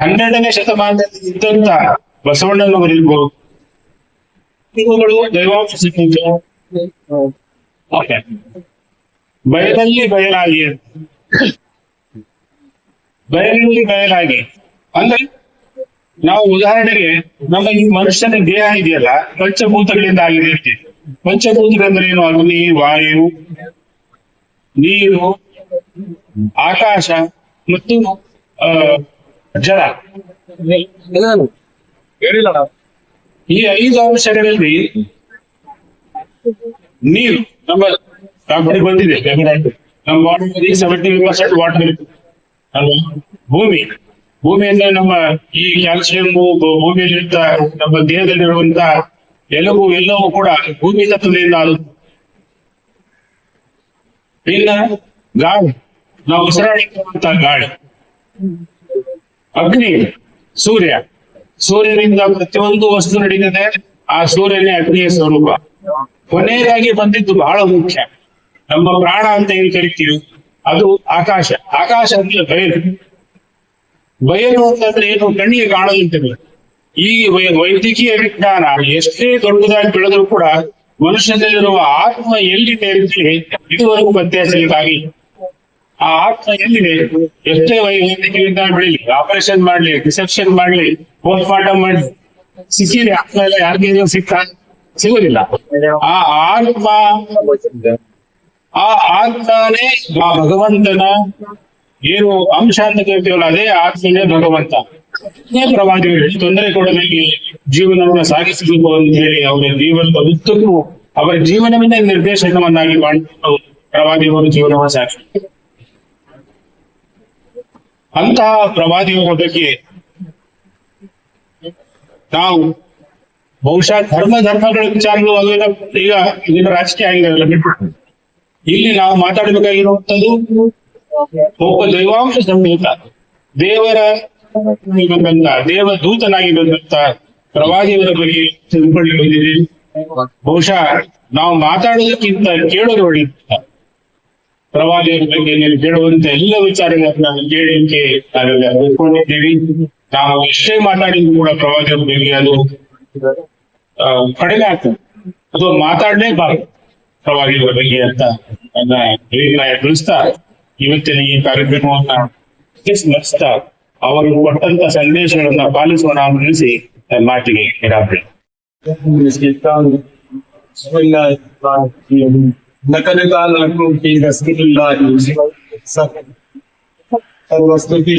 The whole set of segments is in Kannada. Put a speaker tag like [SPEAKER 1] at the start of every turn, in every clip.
[SPEAKER 1] ಹನ್ನೆರಡನೇ ಶತಮಾನದಲ್ಲಿ ಇದ್ದಂತ ಬಸವಣ್ಣನವರಿರ್ಬೋದು ಇವುಗಳು ದೈವಾಂಶ ಸಿಕ್ಕಿದ್ದು ಬಯಲಲ್ಲಿ ಬಯಲಾಗಿ ಅಂತ. ಬಯಲಲ್ಲಿ ಬಯಲಾಗಿ. ಅಂದ್ರೆ ನಾವು ಉದಾಹರಣೆಗೆ ನಮ್ಮ ಈ ಮನುಷ್ಯನ ದೇಹ ಇದೆಯಲ್ಲ ಪಂಚಭೂತಗಳಿಂದ ಆಗಿದೆ ಇರ್ತೀವಿ ಪಂಚಭೂತಗಳಂದ್ರೆ ಏನು? ಅಗ್ನಿ ವಾಯು ನೀರು ಆಕಾಶ ಮತ್ತು ಆ, ಜಲ ಈ ಐದು ಅಂಶಗಳಲ್ಲಿ ನೀರು ನಮ್ಮ ಬಳಿ ಬಂದಿದೆ. ನಮ್ಮ ಬಾಡಿ ಸೆವೆಂಟಿ ಪರ್ಸೆಂಟ್ ವಾಟರ್ ಅಲ್ವಾ? ಭೂಮಿ. ಭೂಮಿ ಅಂದ್ರೆ ನಮ್ಮ ಈ ಕ್ಯಾಲ್ಸಿಯಂ ಭೂಮಿಯಲ್ಲಿರುವಂತ ನಮ್ಮ ದೇಹದಲ್ಲಿರುವಂತ ಎಲ್ಲವೂ ಎಲ್ಲವೂ ಕೂಡ ಭೂಮಿ ತತ್ವದಿಂದ ಆಗುತ್ತೆ. ಇನ್ನ ಗಾಳಿ. ನಾವು ಉಸಿರಾಡಿಕೊಳ್ಳುವಂತ ಗಾಳಿ. ಅಗ್ನಿ, ಸೂರ್ಯ. ಸೂರ್ಯನಿಂದ ಪ್ರತಿಯೊಂದು ವಸ್ತು ನಡೀತದೆ. ಆ ಸೂರ್ಯನೇ ಅಗ್ನಿಯ ಸ್ವರೂಪ. ಕೊನೆಯದಾಗಿ ಬಂದಿದ್ದು ಬಹಳ ಮುಖ್ಯ. ನಮ್ಮ ಪ್ರಾಣ ಅಂತ ಏನ್ ಕರಿತೀವಿ? ಅದು ಆಕಾಶ. ಆಕಾಶ ಅಂದ್ರೆ ಬಯಲು ಬಯಲು ಅಂತಂದ್ರೆ ಏನು? ಕಣ್ಣಿಗೆ ಕಾಣದಂತಿಲ್ಲ ಈ ವೈದ್ಯಕೀಯ ವಿಜ್ಞಾನ ಎಷ್ಟೇ ದೊಡ್ಡದಾಗಿ ಬೆಳೆದ್ರು ಕೂಡ ಮನುಷ್ಯನಲ್ಲಿರುವ ಆತ್ಮ ಎಲ್ಲಿದೆ ಅಂತೇಳಿ ಇದುವರೆಗೂ ಹಚ್ಚಲಿಕ್ಕಾಗಿಲ್ಲ ಆ ಆತ್ಮ ಎಲ್ಲಿದೆ? ಎಷ್ಟೇ ವೈ- ವೈದ್ಯಕೀಯ ವಿಜ್ಞಾನ ಬೆಳಿಲಿ ಆಪರೇಷನ್ ಮಾಡ್ಲಿ ರಿಸೆಪ್ಷನ್ ಮಾಡ್ಲಿ ಪೋಸ್ಟ್ ಮಾರ್ಟಮ್ ಮಾಡ್ಲಿ. ಸಿಕ್ಕಿದೆ. ಆತ್ಮ ಎಲ್ಲ ಯಾರಿಗೆ ಸಿಕ್ಕ ಸಿಗುದಿಲ್ಲ. ಆ ಆತ್ಮ, ಆ ಆತ್ಮನೇ ಆ ಭಗವಂತನ ಏನು ಅಂಶ ಅಂತ ಕೇಳ್ತೀವಲ್ಲ, ಅದೇ ಆತ್ಮನೇ ಭಗವಂತ. ತೊಂದರೆ ಕೊಡದಲ್ಲಿ ಜೀವನವನ್ನು ಸಾಗಿಸಬೇಕು ಅಂತ ಹೇಳಿ ಅವರ ಜೀವನದ ಉದ್ದಕ್ಕೂ ಅವರ ಜೀವನವನ್ನೇ ನಿರ್ದೇಶನವನ್ನಾಗಿ ಮಾಡಿಕೊಂಡು ಪ್ರವಾದಿಗಳು ಜೀವನವನ್ನು ಸಾಗಿ ಅಂತಹ ಪ್ರವಾದಿಗಳ ಬಗ್ಗೆ ನಾವು ಬಹುಶಃ ಧರ್ಮ ಧರ್ಮಗಳ ವಿಚಾರಗಳು ಅದೆಲ್ಲ ಈಗ ಇದನ್ನ ರಾಜಕೀಯ ಆಗಿರಲ್ಲ ಬಿಟ್ಬಿಟ್ಟು ಇಲ್ಲಿ ನಾವು ಮಾತಾಡಬೇಕಾಗಿರುವಂತದ್ದು ಒಬ್ಬ ದೈವಾಂಶ ಸಂಹಿತ. ದೇವರ ಬಂದಂತ ದೇವದೂತನಾಗಿ ಬಂದಂತ ಪ್ರವಾದಿಯವರ ಬಗ್ಗೆ ತಿಳ್ಕೊಳ್ಳಿ ಬಂದಿದೆ ಬಹುಶಃ ನಾವು ಮಾತಾಡೋದಕ್ಕಿಂತ ಕೇಳೋದು ಒಳ್ಳೆಯದು. ಪ್ರವಾದಿಯವರ ಬಗ್ಗೆ ನೀವು ಕೇಳುವಂತ ಎಲ್ಲ ವಿಚಾರಗಳನ್ನ ಹೇಳಿಕೆ ನಾವೆಲ್ಲ ಅಂದ್ಕೊಂಡಿದ್ದೀವಿ ನಾವು ಎಷ್ಟೇ ಮಾತಾಡಿದ್ರು ಕೂಡ ಪ್ರವಾದಿಯವರ ಬಗ್ಗೆ ಅದು ಕಡಿಮೆ ಆಗ್ತದೆ. ಅದು ಮಾತಾಡಲೇಬಾರದು. ಪ್ರವಾದಿಯವರ ಬಗ್ಗೆ ಅಂತ ನನ್ನ ಅಭಿಪ್ರಾಯ ತಿಳಿಸ್ತಾ ಇವತ್ತಿನ ಈ ಕಾರ್ಯಕ್ರಮವನ್ನ ಸ್ಮರಿಸ್ತಾ ಅವರು ಕೊಟ್ಟಂತ ಸಂದೇಶಗಳನ್ನ ಪಾಲಿಸೋಣ ನನ್ನ ಮಾತಿಗೆ ಇಡಾಬಿಡಿ
[SPEAKER 2] لقد كان لكم في رسول الله ಸರ್ವಸ್ತುತಿ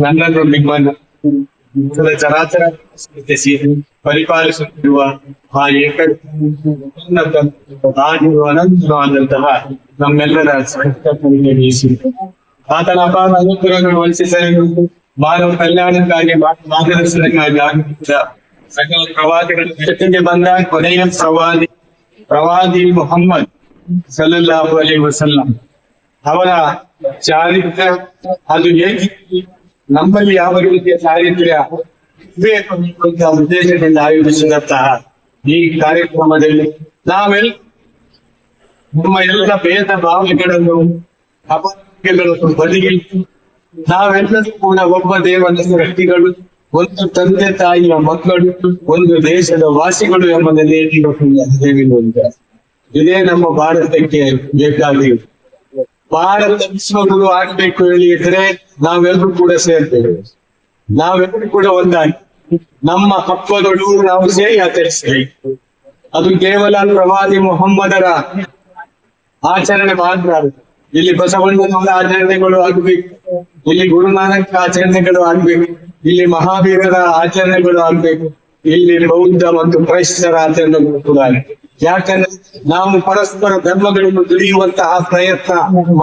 [SPEAKER 2] ನನ್ನನ್ನು ನಿಮ್ಮನ್ನು ಸಕಲ ಚರಾಚರ ಸೃಷ್ಟಿಸಿ ಪರಿಪಾಲಿಸುತ್ತಿರುವ ಆ ಏಕ ಉನ್ನತ ರಾಜು ಅನಂತವಾದಂತಹ ನಮ್ಮೆಲ್ಲರ ಸಂಕಟಗಳಿಗೆ ವಹಿಸಿ ಆತನ ಅಪಾರ ಅನುಗ್ರಹಗಳು ವಂಚಿಸಲು ಮಾನವ ಕಲ್ಯಾಣಕ್ಕಾಗಿ ಮಾರ್ಗದರ್ಶನಕ್ಕಾಗಿ ಆಗುತ್ತಿದ್ದ ಸಕಲ ಪ್ರವಾದಿಗಳ ಜೊತೆಗೆ ಬಂದ ಕೊನೆಯ ಪ್ರವಾದಿ ಪ್ರವಾದಿ ಮೊಹಮ್ಮದ್ ಸಲ್ಲಲ್ಲಾಹು ಅಲೈಹಿ ವಸಲ್ಲಂ ಅವರ ಚಾರಿತ್ರ್ಯ ಅದು ಹೇಗೆ? ನಮ್ಮಲ್ಲಿ ಯಾವ ರೀತಿಯ ಚಾರಿತ್ರ್ಯ ಉದ್ದೇಶದಿಂದ ಆಯೋಜಿಸಿದಂತಹ ಈ ಕಾರ್ಯಕ್ರಮದಲ್ಲಿ ನಾವೆಲ್ಲ ನಮ್ಮ ಎಲ್ಲ ಭೇದ ಭಾವನೆಗಳನ್ನು ಅಪಾಯಗಳನ್ನು ಬದಿಗಿಟ್ಟು ನಾವೆಲ್ಲರೂ ಕೂಡ ಒಬ್ಬ ದೇವನ ವ್ಯಕ್ತಿಗಳು ಒಂದು ತಂದೆ ತಾಯಿಯ ಮಕ್ಕಳು, ಒಂದು ದೇಶದ ವಾಸಿಗಳು ಎಂಬ ನೆಲೆಯಲ್ಲಿ ಇದೇ ನಮ್ಮ ಭಾರತಕ್ಕೆ ಬೇಕಾಗಿ ಭಾರತ ವಿಶ್ವಗುರು ಆಗ್ಬೇಕು ಹೇಳಿದ್ರೆ ನಾವೆಲ್ಲರೂ ಕೂಡ ಸೇರ್ತೇವೆ ನಾವೆಲ್ಲರೂ ಕೂಡ ಒಂದಾಗಿ. ನಮ್ಮ ಹಬ್ಬಗಳು ನಾವು ಸೇರಿ ಆಚರಿಸಬೇಕು. ಅದು ಕೇವಲ ಪ್ರವಾದಿ ಮೊಹಮ್ಮದರ ಆಚರಣೆ ಮಾತ್ರ. ಇಲ್ಲಿ ಬಸವಣ್ಣನವರ ಆಚರಣೆಗಳು ಆಗ್ಬೇಕು. ಇಲ್ಲಿ ಗುರುನಾನಕ್ ಆಚರಣೆಗಳು ಆಗ್ಬೇಕು. ಇಲ್ಲಿ ಮಹಾವೀರರ ಆಚರಣೆಗಳು ಆಗ್ಬೇಕು. ಇಲ್ಲಿ ಬೌದ್ಧ ಮತ್ತು ಕ್ರೈಸ್ತರ ಆಚರಣೆಗಳು ಕೂಡ. ಯಾಕಂದ್ರೆ ನಾವು ಪರಸ್ಪರ ಧರ್ಮಗಳನ್ನು ದುಡಿಯುವಂತಹ ಪ್ರಯತ್ನ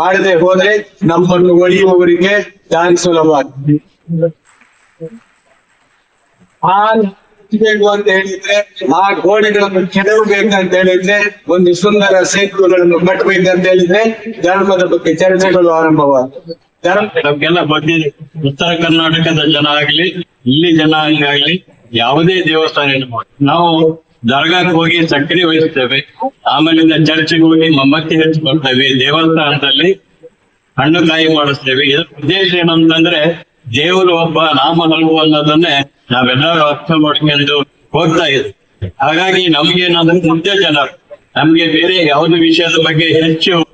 [SPEAKER 2] ಮಾಡದೆ ಹೋದ್ರೆ ನಮ್ಮನ್ನು ಒಳಿಯುವವರಿಗೆ ದಾರಿ ಸುಲಭವಾಗಿದೆ. ಆ ಬೇಕು ಅಂತ ಹೇಳಿದ್ರೆ, ಆ ಗೋಡೆಗಳನ್ನು ಕೆಡವಬೇಕಂತ ಹೇಳಿದ್ರೆ, ಒಂದು ಸುಂದರ ಸೇತುವೆಗಳನ್ನು ಕಟ್ಟಬೇಕಂತ ಹೇಳಿದ್ರೆ ಧರ್ಮದ ಬಗ್ಗೆ ಚರ್ಚೆಗಳು ಆರಂಭವಾದ ಧರ್ಮ
[SPEAKER 3] ನಮ್ಗೆಲ್ಲ ಬಗ್ಗೆ ಉತ್ತರ ಕರ್ನಾಟಕದ ಜನ ಆಗ್ಲಿ, ಇಲ್ಲಿ ಜನ ಆಗ್ಲಿ, ಯಾವುದೇ ದೇವಸ್ಥಾನ ನಾವು ದರ್ಗಾಕ್ಕೆ ಹೋಗಿ ಸಕ್ಕರೆ ವಹಿಸ್ತೇವೆ. ಆಮೇಲಿಂದ ಚರ್ಚ್ಗೆ ಹೋಗಿ ಮೊಮ್ಮಕ್ಕಿ ಹಚ್ಕೊಳ್ತೇವೆ. ದೇವಸ್ಥಾನದಲ್ಲಿ ಹಣ್ಣು ಕಾಯಿ ಮಾಡಿಸ್ತೇವೆ. ಇದ್ರ ಉದ್ದೇಶ ಏನಂತಂದ್ರೆ, ದೇವರು ಒಬ್ಬ ನಾಮ ನಲ್ಗು ಅನ್ನೋದನ್ನೇ ನಾವೆಲ್ಲರೂ ಅರ್ಥ ಮಾಡ್ಕೊಂಡು ಹೋಗ್ತಾ ಇದ್ವಿ. ಹಾಗಾಗಿ ನಮ್ಗೆ ನಮ್ಗೇನಾದ್ರೂ ಮುದ್ದೆ ಜನ. ನಮ್ಗೆ ಬೇರೆ ಯಾವುದೇ ವಿಷಯದ ಬಗ್ಗೆ ಹೆಚ್ಚು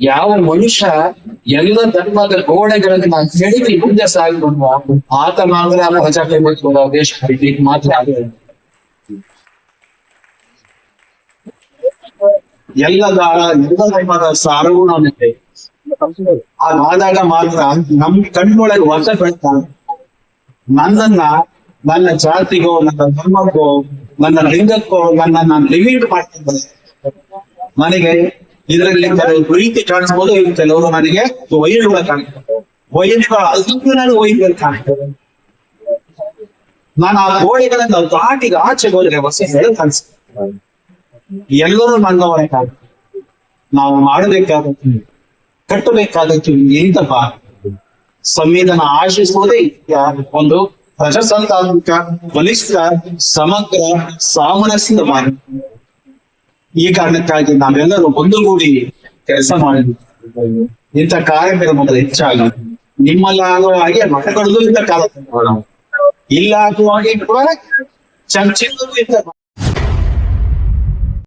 [SPEAKER 4] ಯಾವ ಮನುಷ್ಯ ಎಲ್ಲ ಧರ್ಮದ ಗೋಡೆಗಳನ್ನು ನಾನು ಹಿಡಿದು ಮುಂದೆ ಸಾಗಿಕೊಂಡು ಆತ ಮಾತ್ರ ಪ್ರಜಾಪ್ರಭುತ್ವದ ದೇಶ ಕಟ್ಟಲಿಕ್ಕೆ ಮಾತ್ರ ಆಗಿದೆ
[SPEAKER 5] ಎಲ್ಲ ದಾರ, ಎಲ್ಲ ಧರ್ಮದ ಆ ಅದಾದಾಗ ಮಾತ್ರ ನಮ್ ಕಣ್ಣೊಳಗೆ ಹೊಸ ಬೆಳ್ತಾನೆ ನನ್ನನ್ನ, ನನ್ನ ಜಾತಿಗೋ, ನನ್ನ ಧರ್ಮಕ್ಕೋ, ನನ್ನ ಲಿಂಗಕ್ಕೋ ನನ್ನ ನಾನು ಲಿಮಿಟ್ ಮಾಡ್ತಿದ್ದೆ ನನಗೆ ಇದರಲ್ಲಿ ಕೆಲವು ಪ್ರೀತಿ ಕಾಣಿಸ್ಬೋದು ಕೆಲವರು ನನಗೆ ವೈರುಗಳ ಕಾಣಿಸ್ತದೆ ವೈರುಗಳ ನಾನು ವೈರುಗಳು ಕಾಣಿಸ್ತದೆ ನಾನು ಆ ಗೋಳಿಗಳನ್ನು ದಾಟಿಗೆ ಆಚೆ ಹೋದ್ರೆ ಹೊಸ ಹೇಳಿ ಕಾಣಿಸ್ತದೆ ಎಲ್ಲರೂ ನನ್ನವರೇ ಕಾಣ್ತಾರೆ ನಾವು ಮಾಡಬೇಕಾದದ್ದು, ಕಟ್ಟಬೇಕಾದದ್ದು ಎಂತಪ್ಪ? ಸಂವಿಧಾನ ಆಶಿಸುವುದೇ ಒಂದು ಪ್ರಜಾಸತ್ತಾತ್ಮಕ, ಬಲಿಷ್ಠ, ಸಮಗ್ರ, ಸಾಮರಸ್ಯದ ಮಾರ್ಗ. ಈ ಕಾರಣಕ್ಕಾಗಿ ನಾವೆಲ್ಲರೂ ಒಂದುಗೂಡಿ ಕೆಲಸ ಮಾಡಿದ್ವಿ ಇಂಥ ಕಾರ್ಯಕ್ರಮಗಳು ಹೆಚ್ಚಾಗ ನಿಮ್ಮಲ್ಲಾಗುವ ಹಾಗೆ ಮಠಗಳಲ್ಲೂ ಇಂಥ ಕಾಲ ಇಲ್ಲ ಆಗುವ ಹಾಗೆ ಕೂಡ ಚರ್ಚೆಗಳಲ್ಲೂ ಇಂಥ